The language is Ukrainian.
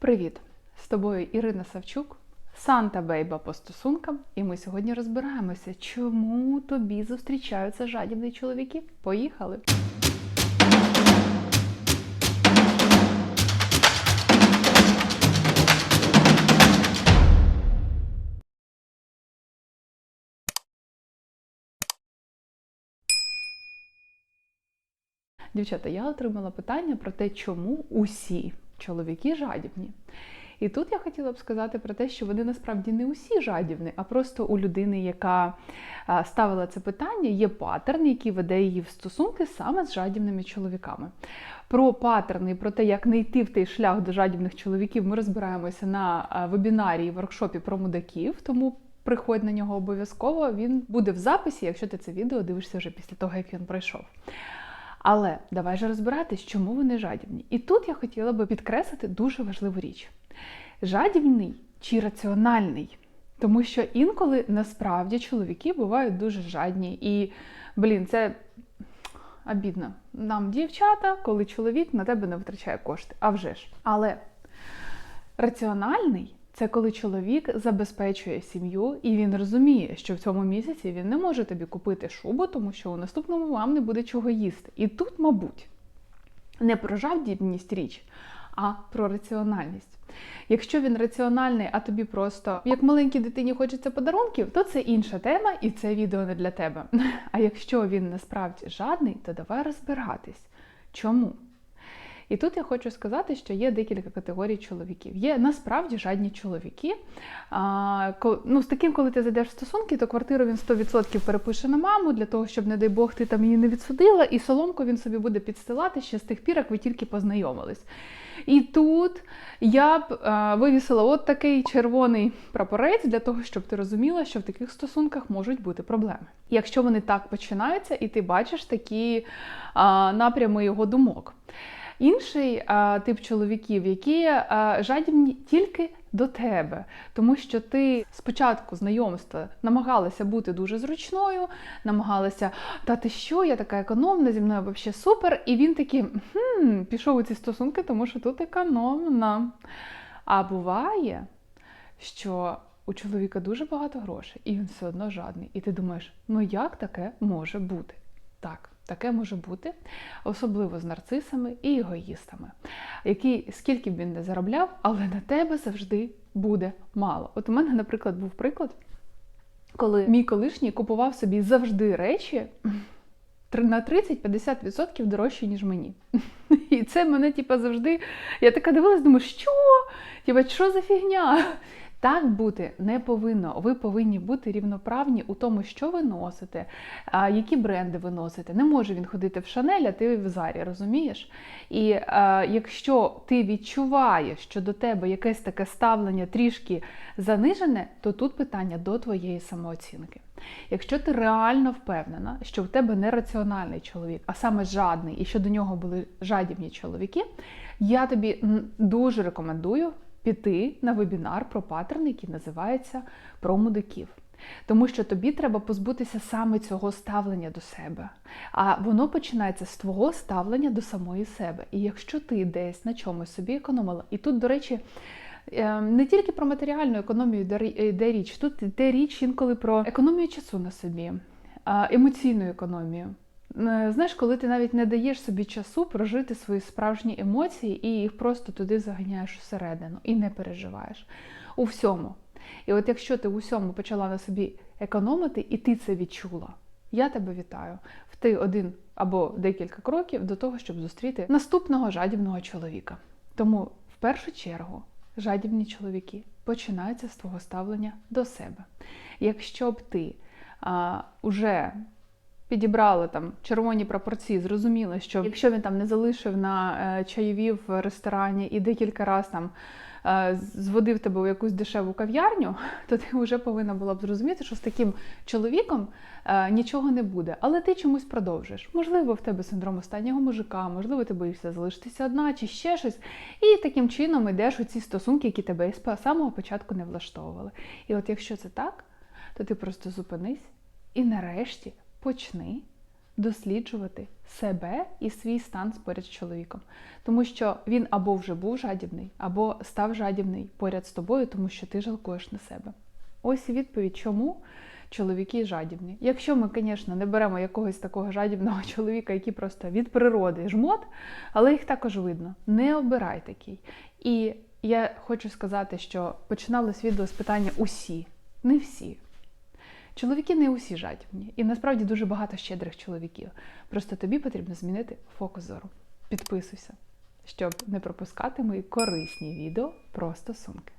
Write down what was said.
Привіт! З тобою Ірина Савчук, Санта Бейба по стосункам, і ми сьогодні розбираємося, чому тобі зустрічаються жадібні чоловіки. Поїхали! Дівчата, я отримала питання про те, чому усі чоловіки жадібні. І тут я хотіла б сказати про те, що вони насправді не усі жадібні, а просто у людини, яка ставила це питання, є паттерн, який веде її в стосунки саме з жадібними чоловіками. Про паттерни про те, як не йти в той шлях до жадібних чоловіків, ми розбираємося на вебінарі і воркшопі про мудаків. Тому приходь на нього обов'язково. Він буде в записі, якщо ти це відео дивишся вже після того, як він пройшов. Але давай же розбиратись, чому вони жадібні. І тут я хотіла би підкреслити дуже важливу річ: жадібний чи раціональний. Тому що інколи насправді чоловіки бувають дуже жадні. І, блін, це обідно. Нам дівчата, коли чоловік на тебе не витрачає кошти. А вже ж. Але раціональний це коли чоловік забезпечує сім'ю, і він розуміє, що в цьому місяці він не може тобі купити шубу, тому що у наступному вам не буде чого їсти. І тут, мабуть, не про жадібність річ, а про раціональність. Якщо він раціональний, а тобі просто як маленькій дитині хочеться подарунків, то це інша тема, і це відео не для тебе. А якщо він насправді жадний, то давай розбиратись. Чому? І тут я хочу сказати, що є декілька категорій чоловіків. Є насправді жадні чоловіки. А, ну, З таким, коли ти зайдеш в стосунки, то квартиру він 100% перепише на маму, для того, щоб, не дай Бог, ти там її не відсудила, і соломку він собі буде підстилати ще з тих пір, як ви тільки познайомились. І тут я б а, вивісила от такий червоний прапорець для того, щоб ти розуміла, що в таких стосунках можуть бути проблеми. Якщо вони так починаються, і ти бачиш такі а, напрями його думок. Інший а, тип чоловіків, які а, жадібні тільки до тебе, тому що ти спочатку знайомства намагалася бути дуже зручною, намагалася, та ти що, я така економна, зі мною взагалі супер. І він такий хм, пішов у ці стосунки, тому що тут економна. А буває, що у чоловіка дуже багато грошей, і він все одно жадний. І ти думаєш, ну як таке може бути? Так. Таке може бути, особливо з нарцисами і егоїстами, які скільки б він не заробляв, але на тебе завжди буде мало. От у мене, наприклад, був приклад, коли мій колишній купував собі завжди речі на 30-50% дорожче, ніж мені. І це мене, типу, завжди. Я така дивилась, думаю, що? Типа, що за фігня? Так бути не повинно. Ви повинні бути рівноправні у тому, що ви носите, які бренди ви носите. Не може він ходити в Шанель, а ти в Зарі, розумієш? І якщо ти відчуваєш, що до тебе якесь таке ставлення трішки занижене, то тут питання до твоєї самооцінки. Якщо ти реально впевнена, що в тебе не раціональний чоловік, а саме жадний, і що до нього були жадібні чоловіки, я тобі дуже рекомендую піти на вебінар про паттерни, який називається про мудаків. Тому що тобі треба позбутися саме цього ставлення до себе. А воно починається з твого ставлення до самої себе. І якщо ти десь на чомусь собі економила, і тут, до речі, не тільки про матеріальну економію йде річ, тут йде річ інколи про економію часу на собі, емоційну економію. Знаєш, коли ти навіть не даєш собі часу прожити свої справжні емоції і їх просто туди заганяєш всередину і не переживаєш у всьому. І от якщо ти у всьому почала на собі економити, і ти це відчула, я тебе вітаю в ти один або декілька кроків до того, щоб зустріти наступного жадібного чоловіка. Тому в першу чергу жадібні чоловіки починаються з твого ставлення до себе. Якщо б ти а, уже підібрали там червоні пропорції, зрозуміли, що якщо він там не залишив на е, чайові в ресторані і декілька разів там е, зводив тебе у якусь дешеву кав'ярню, то ти вже повинна була б зрозуміти, що з таким чоловіком е, нічого не буде. Але ти чомусь продовжуєш. Можливо, в тебе синдром останнього мужика, можливо, ти боїшся залишитися одна чи ще щось. І таким чином йдеш у ці стосунки, які тебе з самого початку не влаштовували. І от якщо це так, то ти просто зупинись і нарешті почни досліджувати себе і свій стан поряд з чоловіком. Тому що він або вже був жадібний, або став жадібний поряд з тобою, тому що ти жалкуєш на себе. Ось і відповідь, чому чоловіки жадібні. Якщо ми, звісно, не беремо якогось такого жадібного чоловіка, який просто від природи жмот, але їх також видно. Не обирай такий. І я хочу сказати, що починалось відео з питання усі, не всі. Чоловіки не усі жадібні, і насправді дуже багато щедрих чоловіків. Просто тобі потрібно змінити фокус зору. Підписуйся, щоб не пропускати мої корисні відео про стосунки.